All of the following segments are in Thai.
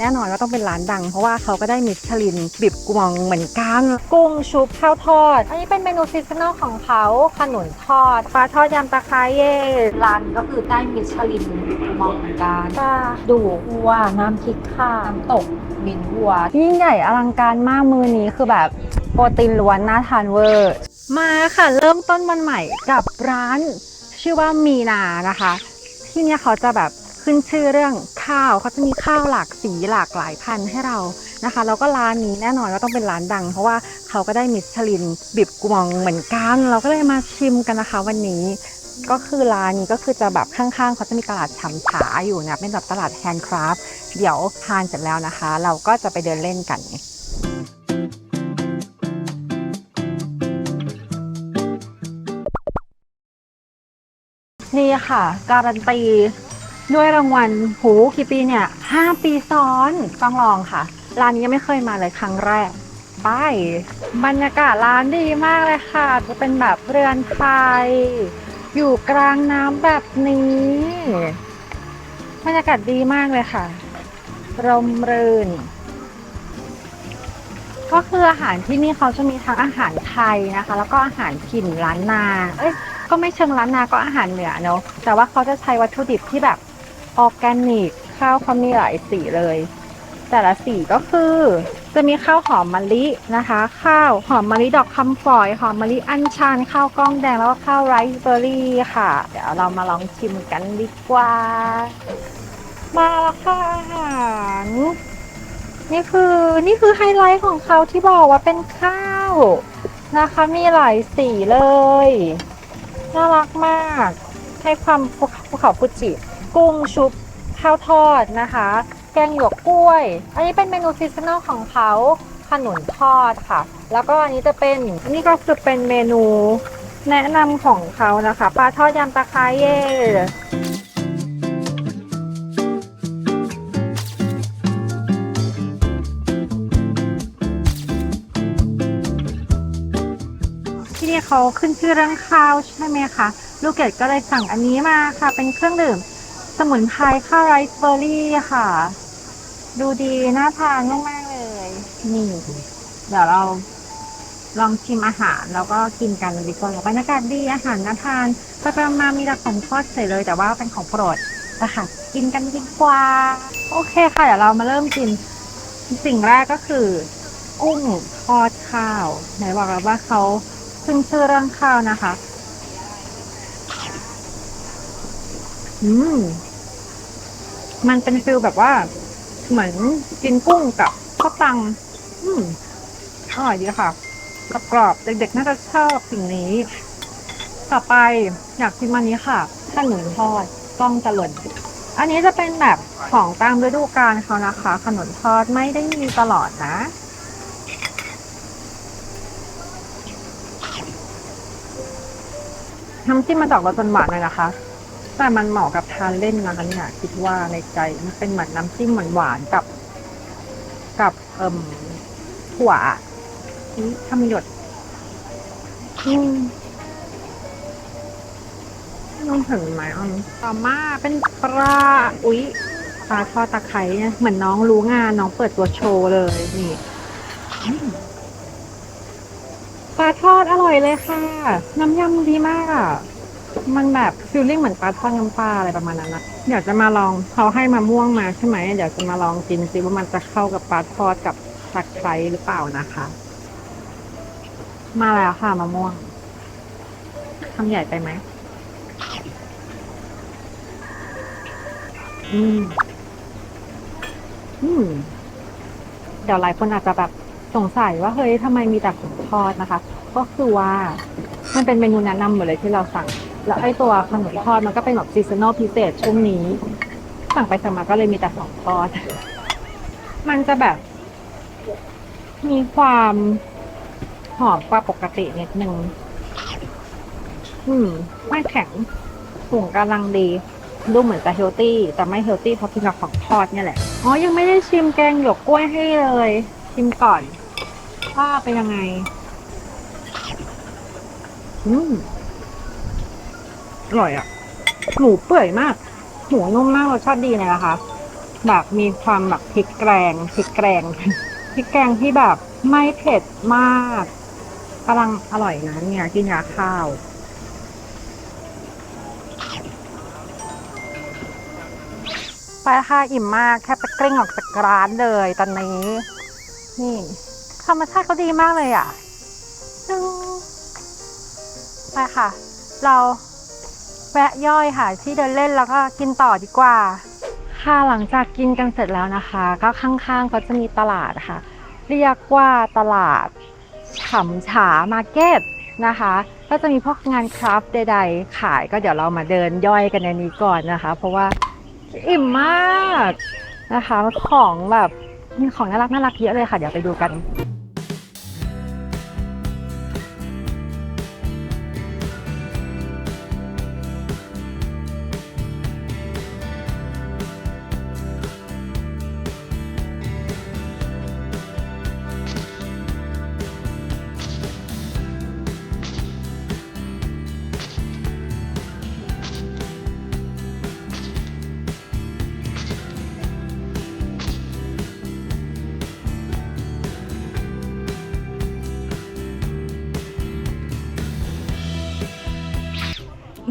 แน่นอนว่าต้องเป็นร้านดัง เพราะว่าเขาก็ได้มิชลินบิบกวงเหมือนกัน กุ้งชุบข้าวทอด อันนี้เป็นเมนูซีซันอลของเขาขนุนทอดปลาทอดยำตะไคร้เย่ร้านก็คือได้มิชลินบิบกวงเหมือนกันก็ดูวัวน้ำพริกข้าวน้ำตกมินวัวยิ่งใหญ่อลังการมากมือนี้คือแบบโปรตีนล้วนน่าทานเวอร์มาค่ะเริ่มต้นวันใหม่กับร้านชื่อว่ามีนานะคะ ที่เนี่ยเขาจะแบบ ขึ้นชื่อเรื่องข้าวเขาจะมีข้าวหลากสีหลากหลายพันธุ์ให้เรานะคะ แล้วก็ร้านนี้แน่นอนว่าต้องเป็นร้านดัง เพราะว่าเขาก็ได้มิชลินบิบกวงเหมือนกัน เราก็เลยมาชิมกันนะคะ วันนี้ก็คือร้านนี้ก็คือจะแบบข้างๆ เขาจะมีตลาดฉำฉาอยู่นะเป็นแบบตลาดแฮนด์คราฟต์เดี๋ยวทานเสร็จแล้วนะคะ เราก็จะไปเดินเล่นกันนี่ค่ะ การันตี ด้วยรางวัลหูกี่ปีเนี่ย5ปีซ้อนต้องลองค่ะ ร้านนี้ยังไม่เคยมาเลยครั้งแรกไปบรรยากาศร้านดีมากเลยค่ะ จะเป็นแบบเรือนไทยอยู่กลางน้ำแบบนี้บรรยากาศดีมากเลยค่ะ ร่มรื่น ก็คืออาหารที่นี่เขาจะมีทั้งอาหารไทยนะคะ แล้วก็อาหารถิ่นล้านนา เอ้ยก็ไม่เชิงล้านนาก็อาหารเหนือเนอะแต่ว่าเขาจะใช้วัตถุดิบที่แบบ ออร์แกนิก ข้าวเขามีหลายสีเลย แต่ละสีก็คือ จะมีข้าวหอมมะลินะคะ ข้าวหอมมะลิดอกคำฝอย หอมมะลิอัญชัน ข้าวกล้องแดงแล้วก็ข้าวไรซ์เบอร์รี่ค่ะ เดี๋ยวเรามาลองชิมกันดีกว่า มาแล้วค่ะอาหารนี่คือนี่คือไฮไลท์ของเขาที่บอกว่าเป็นข้าวนะคะ มีหลายสีเลย น่ารักมาก ให้ความภูเขาฟูจิ กุ้งชุบข้าวทอดนะคะ แกงหยวกกล้วย อันนี้เป็นเมนูซีซันอลของเขาขนุนทอดค่ะ แล้วก็อันนี้จะเป็นนี่ก็คือเป็นเมนูแนะนำของเขานะคะปลาทอดยำตะไคร้เย่ที่นี่เขาขึ้นชื่อเรื่องข้าวใช่ไหมคะ ลูกเกดก็เลยสั่งอันนี้มาค่ะ เป็นเครื่องดื่ม สมุนไพรข้าวไรซ์เบอร์รี่ค่ะ ดูดีน่าทานมาก ๆ เลย นี่ เดี๋ยวเราลองชิมอาหารแล้วก็กินกันดีกว่าบรรยากาศดีอาหารน่าทานไปไปมามีแต่ของทอดเฉยเลย แต่ว่าเป็นของโปรดนะคะกินกันดีกว่า โอเคค่ะ เดี๋ยวเรามาเริ่มกิน สิ่งแรกก็คือกุ้งทอดข้าวไหนบอกแล้วว่าเขาขึ้นชื่อเรื่องข้าวนะคะ อืม มันเป็นฟิลแบบว่า เหมือนกินกุ้งกับข้าวตัง อืมอร่อยดีค่ะกรอบๆเด็กๆน่าจะชอบสิ่งนี้ ต่อไปอยากกินมันนี้ค่ะขนุนทอดก้องจะหล่นอันนี้จะเป็นแบบของตามฤดูกาลเขานะคะ ขนุนทอดไม่ได้มีตลอดนะน้ำจิ้มมาจากรสหวานเลยนะคะ แต่มันเหมาะกับทานเล่นนะคะเนี่ยคิดว่าในใจมันเป็นเหมือนน้ำจิ้มหวานๆกับ กับเอ่มถั่วนี่ทำหยดอืมน้องถึงไหมอืมต่อมาเป็นปลาอุ๊ยปลาทอดตะไคร้เนี่ยเหมือนน้องรู้งานน้องเปิดตัวโชว์เลยนี่ปลาทอดอร่อยเลยค่ะ น้ำยำดีมากอะ มันแบบฟิลลิ่งเหมือนปลาทอดน้ำปลาอะไรประมาณนั้นนะเดี๋ยวจะมาลองเขาให้มาม่วงมาใช่ไหมเดี๋ยวจะมาลองกินซิว่ามันจะเข้ากับปลาทอดกับตะไคร้หรือเปล่านะคะ มาแล้วค่ะมะม่วงทำใหญ่ไปไหมอืม อืม เดี๋ยวหลายคนอาจจะแบบสงสัยว่าเฮ้ยทำไมมีแต่ของทอดนะคะ ก็คือว่ามันเป็นเมนูแนะนำหมดเลยที่เราสั่ง แล้วไอ้ตัวขนมทอดมันก็เป็นแบบซีซันอลพิเศษช่วงนี้ สั่งไปสั่งมาก็เลยมีแต่ของทอด มันจะแบบ มีความหอมกว่าปกตินิดนึง อืม ไม่แข็งสูงกำลังดี ดูเหมือนจะเฮลตี้ แต่ไม่เฮลตี้เพราะกินกับของทอดเนี่ยแหละ อ๋อ ยังไม่ได้ชิมแกงหยวกกล้วยให้เลย ชิมก่อนว่าเป็นยังไง อืม อร่อยอะหมูเปื่อยมาก หมูนุ่มมากรสชาติดีเลยนะคะ แบบมีความแบบพริกแกงพริกแกงพริกแกงที่แบบไม่เผ็ดมากกำลังอร่อยนะเนี่ยกินกับข้าวไปค่ะอิ่มมากแค่ไปกลิ้งออกจากร้านเลยตอนนี้ นี่ธรรมชาติเขาดีมากเลยอะไปค่ะ เรา แวะย่อยค่ะ ที่เดินเล่นแล้วก็กินต่อดีกว่า ค่ะหลังจากกินกันเสร็จแล้วนะคะ ก็ข้างๆก็จะมีตลาดค่ะ เรียกว่าตลาดฉำฉามาร์เก็ตนะคะ ก็จะมีพวกงานคราฟต์ใดๆ ขายก็เดี๋ยวเรามาเดินย่อยกันในนี้ก่อนนะคะ เพราะว่าอิ่มมากนะคะ ของแบบมีของน่ารักน่ารักเยอะเลยค่ะ เดี๋ยวไปดูกัน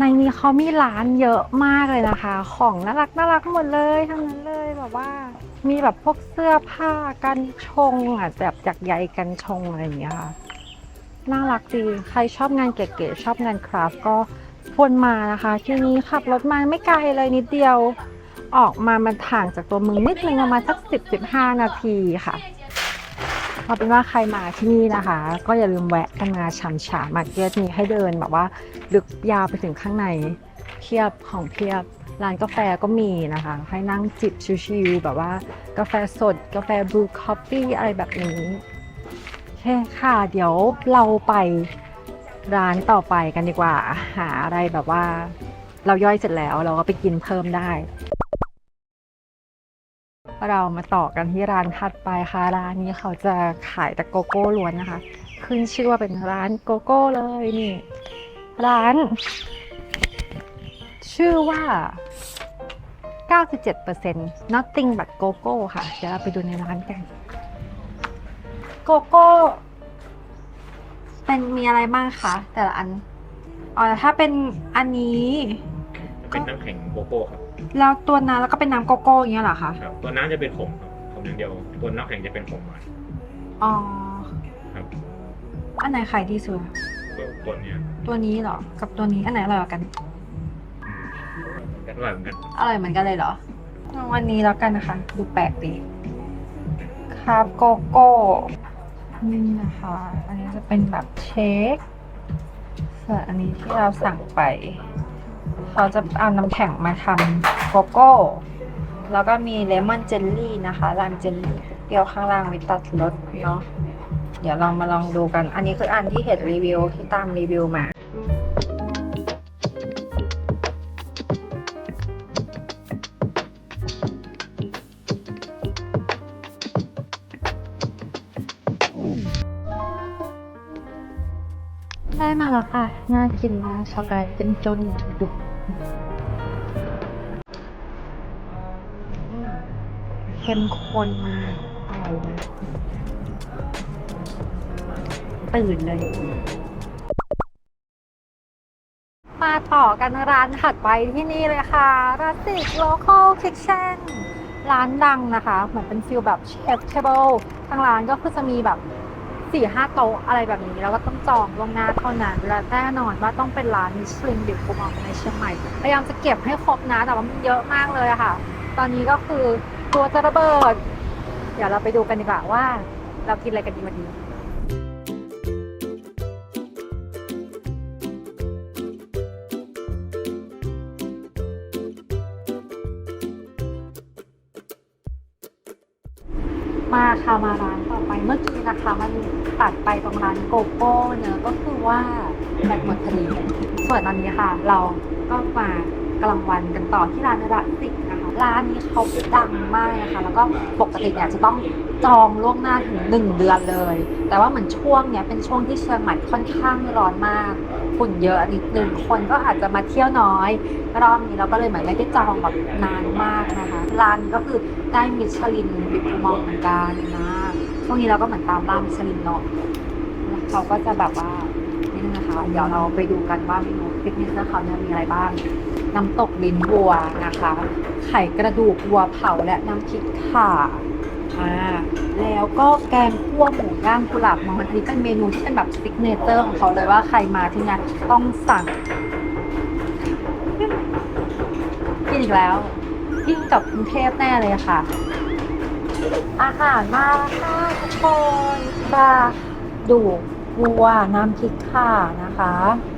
ในนี้เขามีร้านเยอะมากเลยนะคะ ของน่ารักน่ารักหมดเลยทั้งนั้นเลยแบบว่า มีแบบพวกเสื้อผ้ากันชงอะแบบจากใยกันชงอะไรอย่างเงี้ยค่ะน่ารักดีใครชอบงานเก๋ๆชอบงานคราฟก็ควรมานะคะ ที่นี้ขับรถมาไม่ไกลเลยนิดเดียว ออกมามันห่างจากตัวเมืองนิดนึงประมาณสักสิบสิบห้านาทีค่ะ เอาเป็นว่าใครมาที่นี่นะคะ ก็อย่าลืมแวะกันมาชำฉามาร์เก็ตมีให้เดินแบบว่าลึกยาวไปถึงข้างในเพียบของเพียบร้านกาแฟก็มีนะคะ ให้นั่งจิบชิวๆแบบว่ากาแฟสด กาแฟบลูคอฟฟี่อะไรแบบนี้โอเคค่ะเดี๋ยวเราไปร้านต่อไปกันดีกว่า หาอะไรแบบว่า เราย่อยเสร็จแล้วเราก็ไปกินเพิ่มได้ เรามาต่อกันที่ร้านถัดไปค่ะ ร้านนี้เขาจะขายแต่โกโก้ล้วนนะคะ ขึ้นชื่อว่าเป็นร้านโกโก้เลยนี่ ร้าน ชื่อว่า 97% nothing but coco ค่ะ เดี๋ยวเราไปดูในร้านกัน โกโก้ เป็นมีอะไรบ้างคะ แต่ละอัน อ๋อ ถ้าเป็นอันนี้ เป็นน้ำแข็งโกโก้ครับ แล้วตัวนั้นแล้วก็เป็นน้ำโกโก้อย่างเงี้ยเหรอคะ ครับ ตัวน้ำจะเป็นขมครับขมอย่างเดียว ตัวน้ำแข็งจะเป็นขมหวานอ๋อ ครับอันไหนขายดีสุดอะตัวตัวเนี้ยตัวนี้เหรอ กับตัวนี้อันไหนอร่อยกว่ากัน อร่อยเหมือนกันอร่อยเหมือนกันเลยเหรอเอาวันนี้แล้วกันนะคะ ดูแปลกดีคาบโกโก้นี่นะคะ อันนี้จะเป็นแบบเชคส่วนอันนี้ที่เราสั่งไป เขาจะเอาน้ำแข็งมาทำโกโก้ แล้วก็มีเลมอนเจลลี่นะคะลามเจลลี่เปรี้ยวข้างล่างมีตัดรสเนาะเดี๋ยวลองมาลองดูกัน อันนี้คืออันที่เห็นรีวิวที่ตามรีวิวมาได้มาแล้วค่ะ น่ากินมากช็อกโกแลตเป็นจนดุ เข้มข้นมากอร่อยมากตื่นเลยมาต่อกันร้านถัดไปที่นี่เลยค่ะรัสติกโลคอลคิทเช่นร้านดังนะคะ เหมือนเป็นฟิลแบบเชฟเทเบิลทางร้านก็คือจะมีแบบสี่ห้าโต๊ะอะไรแบบนี้ แล้วก็ต้องจองล่วงหน้าเท่านั้นและแน่นอนว่าต้องเป็นร้านมิชลินดิบกุมองในเชียงใหม่ พยายามจะเก็บให้ครบนะ แต่ว่ามันเยอะมากเลยค่ะ ตอนนี้ก็คือ ตัวจะระเบิด เดี๋ยวเราไปดูกันดีกว่าว่า เรากินอะไรกันดีวันนี้มาค่ะมาร้านต่อไปเมื่อกี้นะคะ มันตัดไปตรงร้านโกโก้เนอะก็คือว่าแบตหมดพอดีส่วนตอนนี้ค่ะ เราก็มากลางวันกันต่อที่ร้านรัสิกน ร้านนี้เขาดังมากนะคะ แล้วก็ปกติเนี่ยจะต้องจองล่วงหน้าถึงหนึ่งเดือนเลย แต่ว่าเหมือนช่วงเนี้ยเป็นช่วงที่เชียงใหม่ค่อนข้างร้อนมากฝุ่นเยอะนิดนึงคนก็อาจจะมาเที่ยวน้อย รอบนี้เราก็เลยเหมือนไม่ได้จองแบบนานมากนะคะร้านก็คือได้มิชลินบิบมองเหมือนกันนะช่วงนี้เราก็เหมือนตามร้านมิชลินเนาะเขาก็จะแบบว่านี่นึงนะคะ เดี๋ยวเราไปดูกันว่าเมนูฟิตเนสของเขาเนี่ยมีอะไรบ้าง น้ำตกลิ้นวัวนะคะ ไข่กระดูกวัวเผาและน้ำพริกข่าอ่าแล้วก็แกงคั่วหมูย่างกุหลาบมองอันนี้เป็นเมนูที่เป็นแบบซิกเนเจอร์ของเขาเลยว่าใครมาที่นี่ต้องสั่ง กินอีกแล้วยิ่งกับกรุงเทพแน่เลยค่ะ อาหารมาค่ะทุกคนปลาดูกวัวน้ำพริกข่านะคะ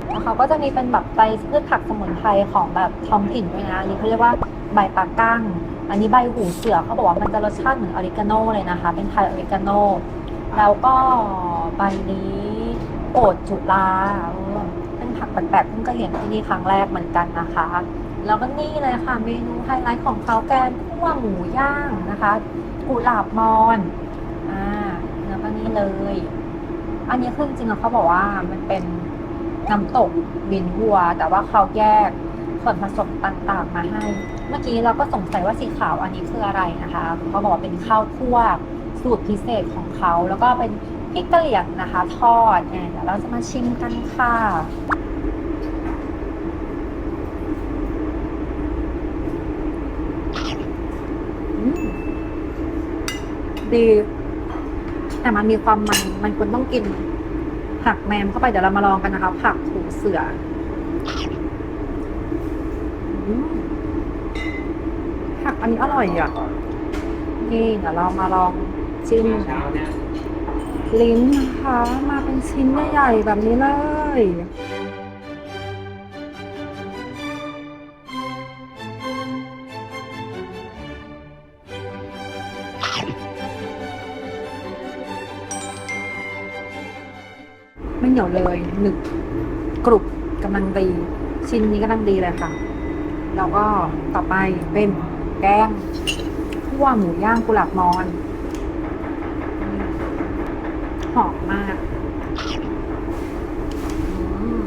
แล้วเขาก็จะมีเป็นแบบใบพืชผักสมุนไพรของแบบท้องถิ่นด้วยนะอันนี้เขาเรียกว่าใบปากกั้ง อันนี้ใบหูเสือเขาบอกว่ามันจะรสชาติเหมือนออริกาโน่เลยนะคะ เป็นไทยออริกาโน่แล้วก็ใบนี้โอดจุลาเป็นผักแปลกๆเพิ่งก็เห็นที่นี่ครั้งแรกเหมือนกันนะคะ แล้วก็นี่เลยค่ะเมนูไฮไลท์ของเขาแกงคั่วหมูย่างนะคะกุหลาบมอนอ่าแล้วก็นี่เลย อันนี้คือจริงๆแล้วเขาบอกว่ามันเป็น น้ำตกบินวัว แต่ว่าเขาแยกส่วนผสมต่างๆมาให้ เมื่อกี้เราก็สงสัยว่าสีขาวอันนี้คืออะไรนะคะเขาบอกว่าเป็นข้าวคั่วสูตรพิเศษของเขา แล้วก็เป็นพริกกะเหรี่ยงนะคะ ทอดเนี่ยเดี๋ยวเราจะมาชิมกันค่ะดี แต่มันมีความมัน มันควรต้องกิน ผักแมมเข้าไปเดี๋ยวเรามาลองกันนะคะ ผักหูเสืออืมผักอันนี้อร่อยอะนี่เดี๋ยวเรามาลองจิ้มเช้าเนี่ยลิ้นนะคะ มาเป็นชิ้นใหญ่ๆแบบนี้เลย หนึบกรุบกำลังดี ชิ้นนี้กำลังดีเลยค่ะ แล้วก็ต่อไปเป็นแกงคั่วหมูย่างกุหลาบมอน หอมมากอืม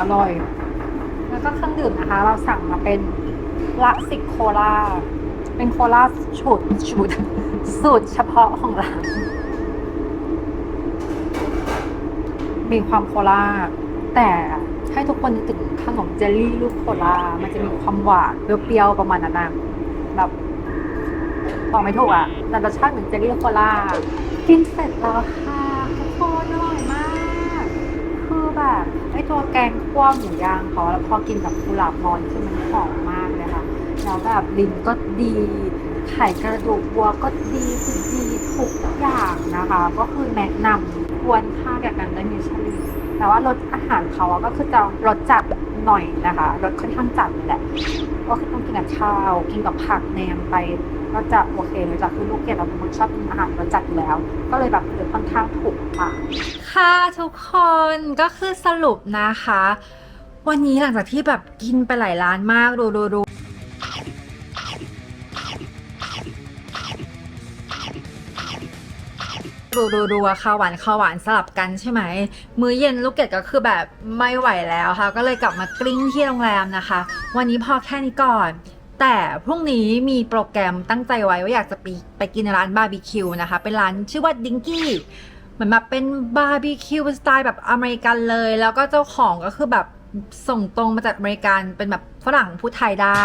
อร่อย แล้วก็เครื่องดื่มนะคะ เราสั่งมาเป็นละสิกโคลา เป็นโคลาสูตรสูตรสูตรเฉพาะของร้าน มีความโคลาแต่ให้ทุกคนนึกถึงขนมเจลลี่ลูกโคลามันจะมีความหวานเปรี้ยวๆประมาณนั้นนะแบบบอกไม่ถูกอะแต่รสชาติเหมือนเจลลี่โคลากินเสร็จแล้วค่ะทุกคนอร่อยมาก คือแบบไอตัวแกงคั่วหมูย่างเขาแล้วพอกินกับกุหลาบมอนคือมันหอมมากเลยค่ะ แล้วแบบลิ้นก็ดีไข่กระดูกวัวก็ดีคือดีทุกอย่างนะคะ ก็คือแนะนำ ควรค่าแก่การได้มิชลินแต่ว่ารสอาหารเขาอะก็คือจะรสจัดหน่อยนะคะรสค่อนข้างจัดเลยแหละก็คือต้องกินกับข้าวกินกับผักแหนมไปก็จะโอเคเลยจ้ะคือลูกเกดเราเป็นคนชอบกินอาหารรสจัดแล้ว ก็เลยแบบเลยค่อนข้างถูกปากค่ะทุกคนก็คือสรุปนะคะ วันนี้หลังจากที่แบบกินไปหลายร้านมากดูดูดู ดูดูดูข้าวหวานข้าวหวานสลับกันใช่ไหม มื้อเย็นลูกเกดก็คือแบบไม่ไหวแล้วค่ะ ก็เลยกลับมากลิ้งที่โรงแรมนะคะ วันนี้พอแค่นี้ก่อน แต่พรุ่งนี้มีโปรแกรมตั้งใจไว้ว่าอยากจะไปไปกินร้านบาร์บีคิวนะคะ เป็นร้านชื่อว่าดิงกี้เหมือนแบบเป็นบาร์บีคิวสไตล์แบบอเมริกันเลย แล้วก็เจ้าของก็คือแบบ ส่งตรงมาจากอเมริกันเป็นแบบฝรั่งพูดไทยได้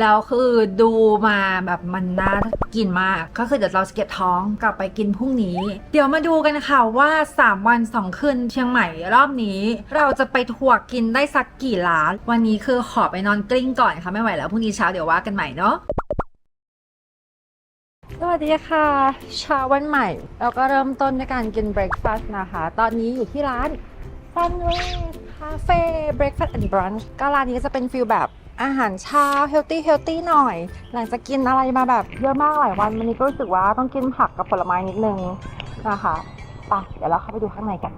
แล้วคือดูมาแบบมันน่ากินมาก ก็คือเดี๋ยวเราจะเก็บท้องกลับไปกินพรุ่งนี้ เดี๋ยวมาดูกันค่ะว่า 3 วัน 2 คืนเชียงใหม่รอบนี้ เราจะไปทัวร์กินได้สักกี่ร้าน วันนี้คือขอไปนอนกลิ้งก่อนค่ะไม่ไหวแล้วพรุ่งนี้เช้าเดี๋ยวว่ากันใหม่เนาะสวัสดีค่ะเช้าวันใหม่ เราก็เริ่มต้นด้วยการกินเบร a ฟาสต์นะคะ ตอนนี้อยู่ที่ร้านซันวิาเฟ่เบรคฟาสต์แอนด์บรันช์ก็ร้านนี้จะเป็นฟิลแบบอาหารเช้าเฮลตี้เฮลตี้หน่อย หลังจากกินอะไรมาแบบเยอะมากหลายวันวันนี้ก็รู้สึกว่าต้องกินผักกับผลไม้นิดนึงนะคะปะเดี๋ยวเราเข้าไปดูข้างในกัน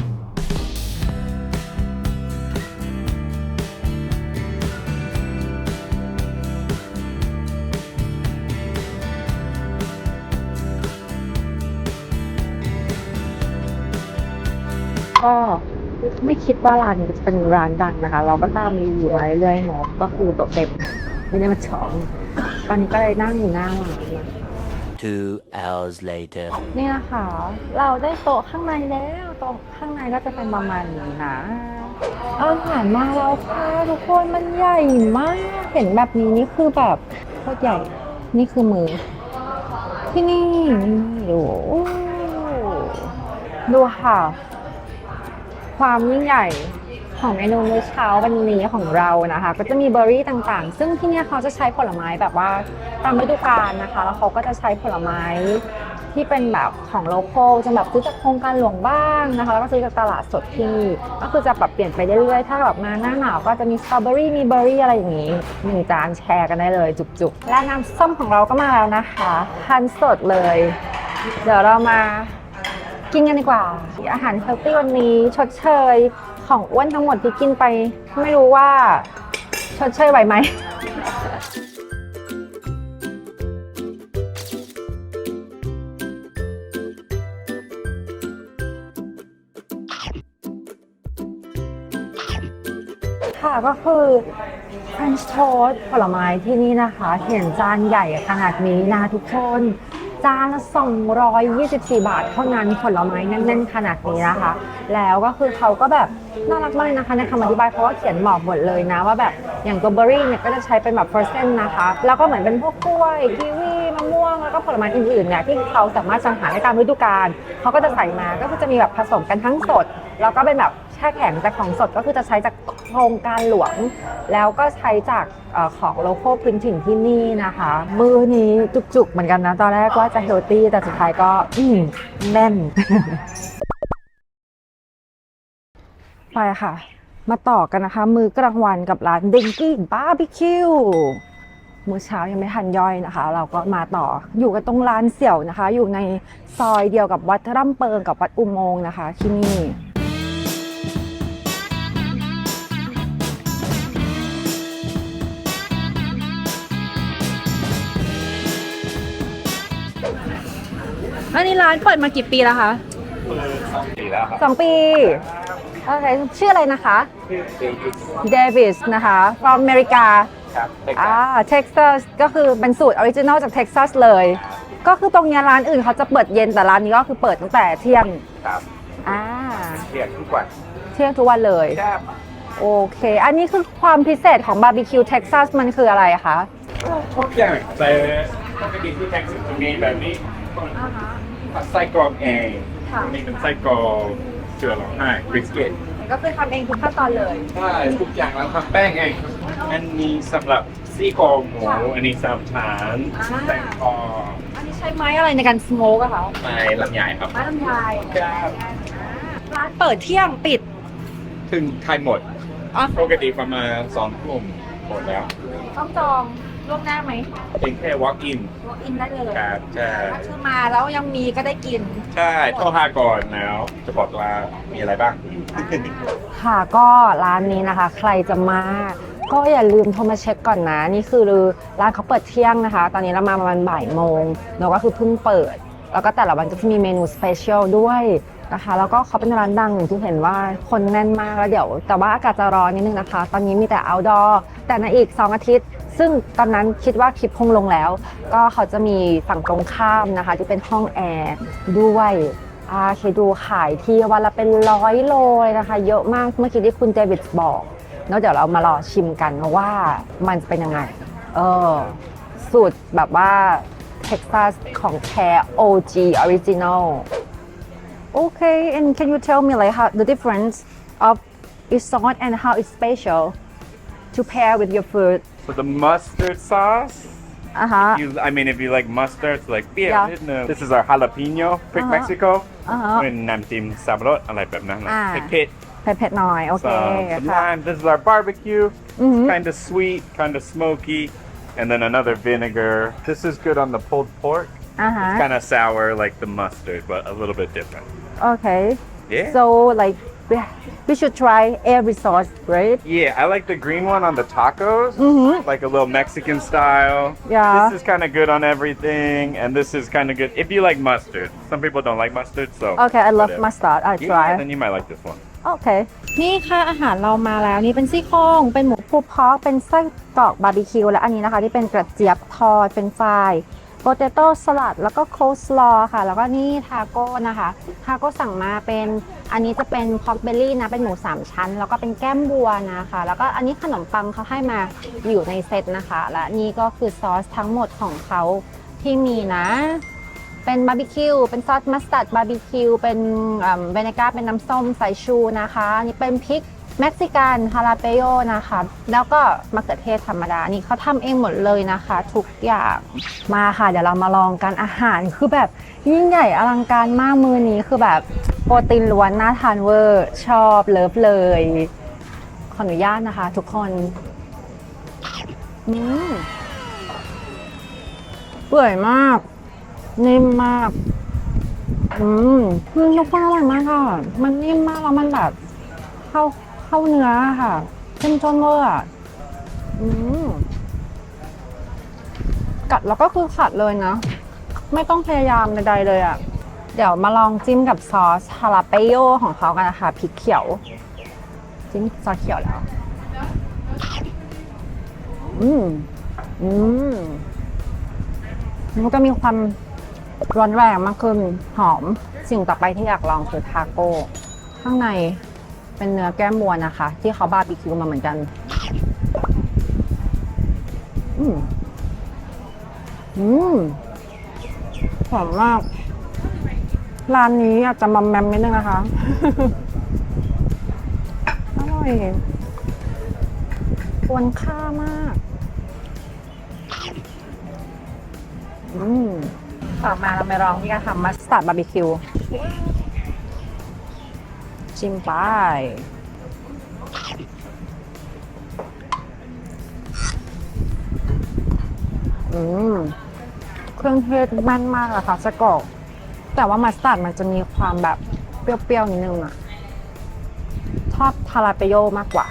ก็ ไม่คิดว่าร้านนี้จะเป็นร้านดังนะคะ เราก็ตามรีวิวมาเรื่อยๆเนาะก็คือโต๊ะเต็มไม่ได้มาฉองตอนนี้ก็เลยนั่งอยู่หน้าร้านนะ Two hours later. นี่นะคะ เราได้โต๊ะข้างในแล้วโต๊ะข้างในก็จะเป็นประมาณนี้นะอาหารมาแล้วค่ะทุกคนมันใหญ่มาก เห็นแบบนี้นี่คือแบบโคตรใหญ่นี่คือมือ ที่นี่ดูดูค่ะ ความยิ่งใหญ่ของเมนูมื้อเช้าวันนี้ของเรานะคะ ก็จะมีเบอร์รี่ต่างๆ ซึ่งที่นี่เขาจะใช้ผลไม้แบบว่าตามฤดูกาลนะคะแล้วเขาก็จะใช้ผลไม้ที่เป็นแบบของโลโก้จะแบบซื้อจากโครงการหลวงบ้างนะคะ แล้วก็ซื้อจากตลาดสดที่นี่ก็คือจะแบบเปลี่ยนไปเรื่อยๆ ถ้าแบบมาหน้าหนาวก็จะมีสตรอเบอรี่มีเบอร์รี่อะไรอย่างนี้หนึ่งจานแชร์กันได้เลยจุกๆ และน้ำส้มของเราก็มาแล้วนะคะคันสดเลย เดี๋ยวเรามา กินกันดีกว่า อาหารเฮลตี้วันนี้ชดเชยของอ้วนทั้งหมดที่กินไป ไม่รู้ว่าชดเชยไหวไหมค่ะก็คือ French toast ผลไม้ที่นี่นะคะ เห็นจานใหญ่ขนาดนี้นะทุกคน จานละ224 บาท เท่านั้นผลไม้แน่นๆขนาดนี้นะคะ แล้วก็คือเขาก็แบบน่ารักมากนะคะในคำอธิบายเพราะว่าเขียนบอกหมดเลยนะว่าแบบอย่างตัวเบอร์รี่เนี่ยก็จะใช้เป็นแบบเ e อร์เซนต์นะคะ แล้วก็เหมือนเป็นพวกกล้วยกีวีมะม่วงแล้วก็ผลไม้อื่นๆเนี่ยที่เขาสามารถจังหาได้ตามฤดูกาลเขาก็จะใส่มาก็คือจะมีแบบผสมกันทั้งสด แล้วก็เป็นแบบ แช่แข็งแต่ของสดก็คือจะใช้จากโครงการหลวง แล้วก็ใช้จากอของโลโก้พื้นถิ่นที่นี่นะคะ มือนี้จุกๆเหมือนกันนะ ตอนแรกว่าจะเฮลตี้แต่สุดท้ายก็อืมแน่น ไปค่ะ มาต่อกันนะคะ มือกลางวันกับร้านเดงกี้บาร์บีคิวมื้อเช้ายังไม่ทันย่อยนะคะ เราก็มาต่ออยู่กันตรงร้านเสี่ยวนะคะ อยู่ในซอยเดียวกับวัดร่ำเปิงกับวัดอุโมงค์นะคะ ที่นี่ อันนี้ร้านเปิดมากี่ปีแล้วคะปีแล้วครับสองปีโอเคชื่ออะไรนะคะ เดวิสนะคะ from อเมริกาครับเด็กอ่าเท็กซัสก็คือเป็นสูตรออริจินอลจากเท็กซัสเลย ก็คือตรงเนี้ยร้านอื่นเขาจะเปิดเย็นแต่ร้านนี้ก็คือเปิดตั้งแต่เที่ยงครับอ่าเรียนทุกวันเที่ยงทุกวันเลยครับโอเค อันนี้คือความพิเศษของบาร์บีคิวเท็กซัสมันคืออะไรคะทุกอย่างแต่ปกติที่แท็กซี่จะมีแบบนี้ ไส้กรอกเองค่ะ อันนี้เป็นไส้กรอกเชือร้องไห้บริสเกตก็คือทำเองทุกขั้นตอนเลย ใช่ทุกอย่างเราทำแป้งเองอันนี้สำหรับซี่โครงหมูค่ะอันนี้สำหรับฐานอ่า แตงกออันนี้ใช้ไม้อะไรในการสโมกอะคะไม้ลำไยครับ ไม้ลำไยครับ ร้านเปิดเที่ยงปิดถึงใครหมด อ๋อปกติประมาณสองทุ่มหมดแล้วต้องจอง ล่วงหน้าไหมเพียงแค่ walk in walk in ได้เลยครับใช่ ถ้าคือมาแล้วยังมีก็ได้กิน ใช่โทรหาก่อนแล้ว จะบอกว่ามีอะไรบ้าง ค่ะก็ร้านนี้นะคะ ใครจะมาก็อย่าลืมโทรมาเช็คก่อนนะ นี่คือร้านเขาเปิดเที่ยงนะคะ ตอนนี้เรามาประมาณบ่ายโมงแล้วก็คือเพิ่งเปิด แล้วก็แต่ละวันก็จะมีเมนูสเปเชียลด้วยนะคะ แล้วก็เขาเป็นร้านดังอย่างที่เห็นว่าคนแน่นมากแล้วเดี๋ยว แต่ว่าอากาศจะร้อนนิดนึงนะคะ ตอนนี้มีแต่ outdoor แต่ในอีก 2 อาทิตย์ ซึ่งตอนนั้นคิดว่าคลิปคงลงแล้ว ก็เขาจะมีฝั่งตรงข้ามนะคะ ที่เป็นห้องแอร์ด้วยอาเคดูขายที่วันละเป็นร้อยโลเลยนะคะ เยอะมากเมื่อกี้ที่คุณเดวิดบอกแล้วเดี๋ยวเรามารอชิมกันว่ามันจะเป็นยังไง เออ สูตรแบบว่าเท็กซัสของแท้ OG Original Okay and can you tell me like how the difference of its salt and how it's special to pair with your food So the mustard sauce. อ่ะฮะ You, I mean, if you like mustard, it's like yeah. Yeah. no. This is our jalapeno, prick Uh-huh. Mexico. อ่ะฮะ And namtim sabrot, อะไรแบบนั้น อ่า like pit. เผ็ดๆหน่อย โอเค Some, some ค่ะ lime. This is our barbecue. Mhm. Kind of sweet, kind of smoky. And then another vinegar. This is good on the pulled pork. อ่าฮะ Kind of sour like the mustard, but a little bit different. Okay Yeah. so like we, we should try every sauce right Yeah, I like the green one on the tacos, like a little Mexican style. Yeah. This is kind of good on everything, and this is kind of good if you like mustard. Some people don't like mustard, so. okay I love whatever. mustard I Yeah, try then you might like this one. โอเค นี่ค่ะอาหารเรามาแล้วนี่เป็นซี่โครงเป็นหมูพูพอกเป็นไส้กรอกบาร์บีคิวและอันนี้นะคะ ที่เป็นกระเจี๊ยบทอดเป็นฟราย โปเตโต้สลัดแล้วก็โคสลอค่ะ แล้วก็นี่ทาโก้นะคะทาโก้สั่งมาเป็นอันนี้จะเป็นพ็อกเบลลี่นะเป็นหมูสามชั้น แล้วก็เป็นแก้มบัวนะคะ แล้วก็อันนี้ขนมปังเขาให้มาอยู่ในเซตนะคะ และนี่ก็คือซอสทั้งหมดของเขาที่มีนะ เป็นบาร์บีคิวเป็นซอสมัสตาร์ดบาร์บีคิวเป็นเวเนก้าเป็นน้ำส้มสายชูนะคะนี่เป็นพริก เม็กซิกันฮาลาเปโยนะคะ แล้วก็มะเขือเทศธรรมดา นี่เขาทำเองหมดเลยนะคะ ทุกอย่างมาค่ะ เดี๋ยวเรามาลองกันอาหารคือแบบยิ่งใหญ่อลังการมากมือนี้คือแบบโปรตีนล้วนน่าทานเวอร์ชอบเลิฟเลย ขออนุญาตนะคะ ทุกคนอืมเปื่อยมากนิ่มมาก อืมคือทุกคนอร่อยมากค่ะ มันนิ่มมากแล้วมันแบบเข้า เข้าเนื้อค่ะเข้มข้นเวอร์อะอืมกัดแล้วก็คือขัดเลยนะ ไม่ต้องพยายามใดๆเลยอะ่ะ เดี๋ยวมาลองจิ้มกับซอสฮาลาเปโยของเขากันนะคะพริกเขียว จิ้มซอสเขียวแล้ว อืม อืม มันก็มีความร้อนแรงมากขึ้น หอม สิ่งต่อไปที่อยากลองคือทาโก้ ข้างใน เป็นเนื้อแก้มวัวนะคะ ที่เขาบาร์บีคิวมาเหมือนกัน อืมอืมหอมมาก ร้านนี้อาจจะมอมแมมนิดนึงนะคะ อร่อยควรค่ามาก อืมต่อมาเราไปลองที่จะทำมัสตาร์ดบาร์บีคิว ชิมไปอืมเครื่องเทศแม่นมากอะค่ะสะกอก แต่ว่ามัสตาร์ดมันจะมีความแบบเปรี้ยวๆนิดนึงอะชอบทาราเปโยมากกว่า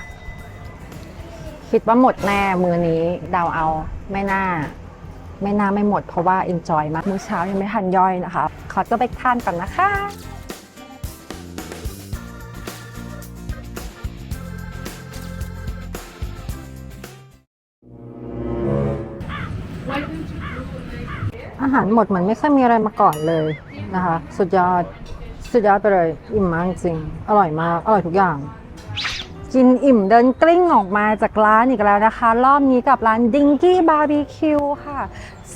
คิดว่าหมดแน่มือนี้เดาเอาไม่น่า ไม่น่าไม่หมดเพราะว่า enjoy มากมื้อเช้ายังไม่ทันย่อยนะคะ ขอตัวไปทานก่อนนะคะ หารหมดเหมือนไม่เคยมีอะไรมาก่อนเลยนะคะ สุดยอด สุดยอดไปเลย อิ่มมากจริง อร่อยมาก อร่อยทุกอย่าง กินอิ่มเดินกลิ้งออกมาจากร้านอีกแล้วนะคะ รอบนี้กับร้านดิงกี้บาร์บีคิวค่ะ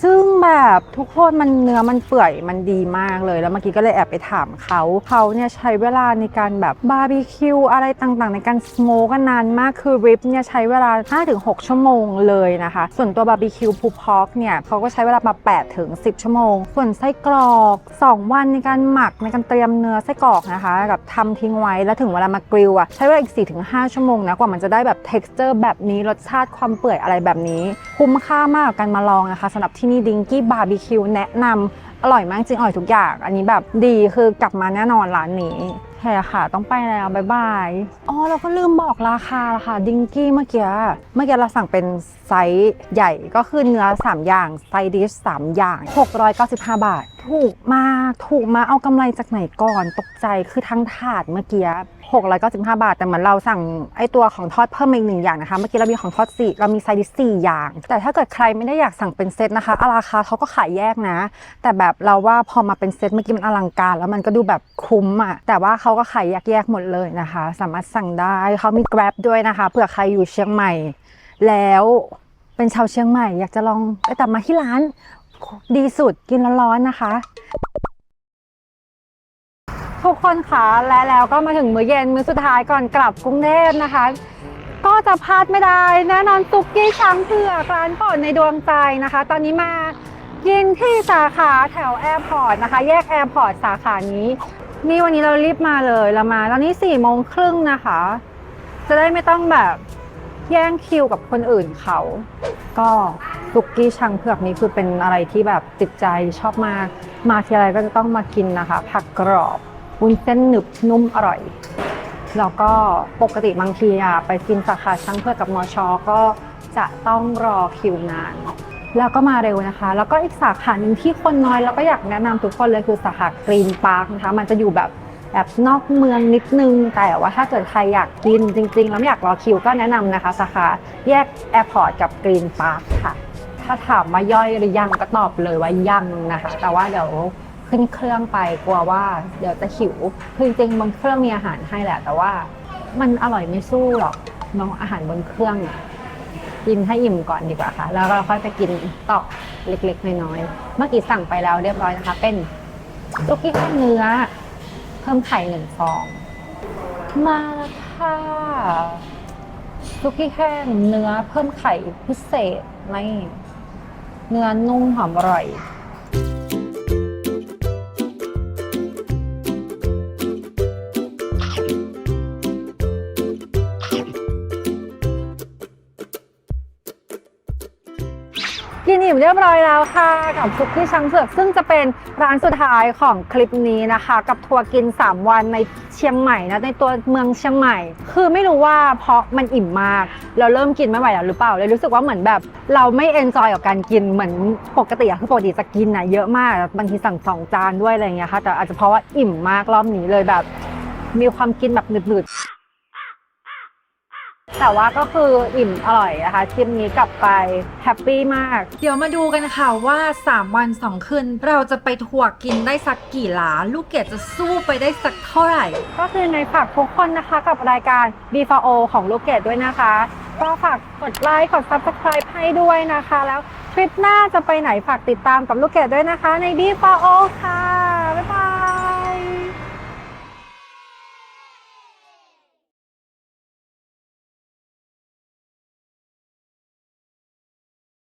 ซึ่งแบบทุกคนมันเนื้อมันเปื่อยมันดีมากเลย แล้วเมื่อกี้ก็เลยแอบไปถามเขาเขาเนี่ยใช้เวลาในการแบบบาร์บีคิวอะไรต่างๆ ในการสโมกันนานมากคือริบเนี่ยใช้เวลา 5-6 ชั่วโมงเลยนะคะ ส่วนตัวบาร์บีคิวพูพอกเนี่ยเขาก็ใช้เวลามา8-10 ชั่วโมง ส่วนไส้กรอก 2 วันในการหมักในการเตรียมเนื้อไส้กรอกนะคะกับทำทิ้งไว้แล้วถึงเวลามากริลอะใช้เวลาอีก 4-5 ชั่วโมงนะกว่ามันจะได้แบบ texture แบบนี้รสชาติความเปื่อยอะไรแบบนี้ คุ้มค่ามากกับการมาลองนะคะสำหรับที่นี่ดิงกี้บาร์บีคิวแนะนำอร่อยมากจริงอร่อยทุกอย่าง อันนี้แบบดีคือกลับมาแน่นอนร้านนี้แค่ค่ะ ต้องไปแล้วบ๊ายบาย อ๋อ เราก็ลืมบอกราคาละค่ะ ดิงกี้เมื่อกี้ เมื่อกี้เราสั่งเป็นไซส์ใหญ่ก็คือเนื้อ 3 อย่าง ไซดิช3อย่าง 695 บาท ถูกมาก ถูกมาเอากำไรจากไหนก่อน ตกใจ คือทั้งถาดเมื่อกี้ 695 บาท แต่เหมือนเราสั่งไอตัวของทอดเพิ่มมาอีกหนึ่งอย่างนะคะ เมื่อกี้เรามีของทอดสี่เรามีไซดิสสี่อย่าง แต่ถ้าเกิดใครไม่ได้อยากสั่งเป็นเซตนะคะอาราคาเขาก็ขายแยกนะ แต่แบบเราว่าพอมาเป็นเซตเมื่อกี้มันอลังการ แล้วมันก็ดูแบบคุ้มอะแต่ว่าเขาก็ขายแยกๆหมดเลยนะคะ สามารถสั่งได้เขามี Grab ด้วยนะคะเผื่อใครอยู่เชียงใหม่ แล้วเป็นชาวเชียงใหม่ อยากจะลองไปตับมาที่ร้านดีสุดกินร้อนๆนะคะ ทุกคนคะและแล้วก็มาถึงมื้อเย็นมื้อสุดท้ายก่อนกลับกรุงเทพนะคะ ก็จะพลาดไม่ได้แน่นอนซุกี้ช้างเผือกร้านโปรดในดวงใจนะคะ ตอนนี้มากินที่สาขาแถวแอร์พอร์ตนะคะ แยกแอร์พอร์ตสาขานี้ นี่วันนี้เรารีบมาเลยเรามา ตอนนี้สี่โมงครึ่งนะคะ จะได้ไม่ต้องแบบแย่งคิวกับคนอื่นเขา ก็ ซุกี้ชังเผือกนี้คือเป็นอะไรที่แบบติดใจชอบมาก มาทีไรก็จะต้องมากินนะคะ ผักกรอบวุ้นเส้นหนึบนุ่มอร่อย แล้วก็ปกติบางทีอะไปกินสาขาช่างเพื่อกับมอชอก็จะต้องรอคิวนาน แล้วก็มาเร็วนะคะ แล้วก็อีกสาขาหนึ่งที่คนน้อยแล้วก็อยากแนะนำทุกคนเลยคือสาขากรีนพาร์คนะคะ มันจะอยู่แบบแบบนอกเมืองนิดนึง แต่ว่าถ้าเกิดใครอยากกินจริง ๆ แล้วไม่อยากรอคิวก็แนะนำนะคะสาขาแยกแอร์พอร์ตกับกรีนพาร์คค่ะ ถ้าถามว่าย่อยหรือยังก็ตอบเลยว่ายังนะคะ แต่ว่าเดี๋ยวขึ้นเครื่องไปกลัวว่าเดี๋ยวจะหิว คือจริงๆบนเครื่องมีอาหารให้แหละ แต่ว่ามันอร่อยไม่สู้หรอกน้องอาหารบนเครื่องกินให้อิ่มก่อนดีกว่าค่ะ แล้วเราค่อยไปกินต่อเล็กๆน้อยๆเมื่อกี้สั่งไปแล้วเรียบร้อยนะคะ เป็นซุกี้ข้าวเนื้อ เพิ่มไข่หนึ่งฟอง มาค่ะซุกี้แห้งเนื้อเพิ่มไข่พิเศษไม่ เนื้อนุ่มหอมอร่อย อิ่มเรียบร้อยแล้วค่ะ กับซุกี้ช้างเผือกซึ่งจะเป็นร้านสุดท้ายของคลิปนี้นะคะ กับทัวร์กิน 3 วันในเชียงใหม่นะในตัวเมืองเชียงใหม่ คือไม่รู้ว่าเพราะมันอิ่มมาก เราเริ่มกินไม่ไหวแล้วหรือเปล่าเลยรู้สึกว่าเหมือนแบบ เราไม่เอนจอยกับการกินเหมือนปกติอะคือปกติจะกินอะเยอะมากบางทีสั่งสองจานด้วยอะไรเงี้ยค่ะแต่อาจจะเพราะว่าอิ่มมากรอบนี้เลยแบบ มีความกินแบบหนืดๆ แต่ว่าก็คืออิ่มอร่อยนะคะทริปนี้กลับไปแฮปปี้มาก เดี๋ยวมาดูกันค่ะว่า 3 วัน 2 คืนเราจะไปทัวร์กินได้สักกี่หลาลูกเกดจะสู้ไปได้สักเท่าไหร่ ก็คือในฝากทุกคนนะคะกับรายการ B4O ของลูกเกดด้วยนะคะ ก็ฝากกดไลค์กด Subscribe ให้ด้วยนะคะ แล้วทริปหน้าจะไปไหนฝากติดตามกับลูกเกดด้วยนะคะ ใน B4O ค่ะ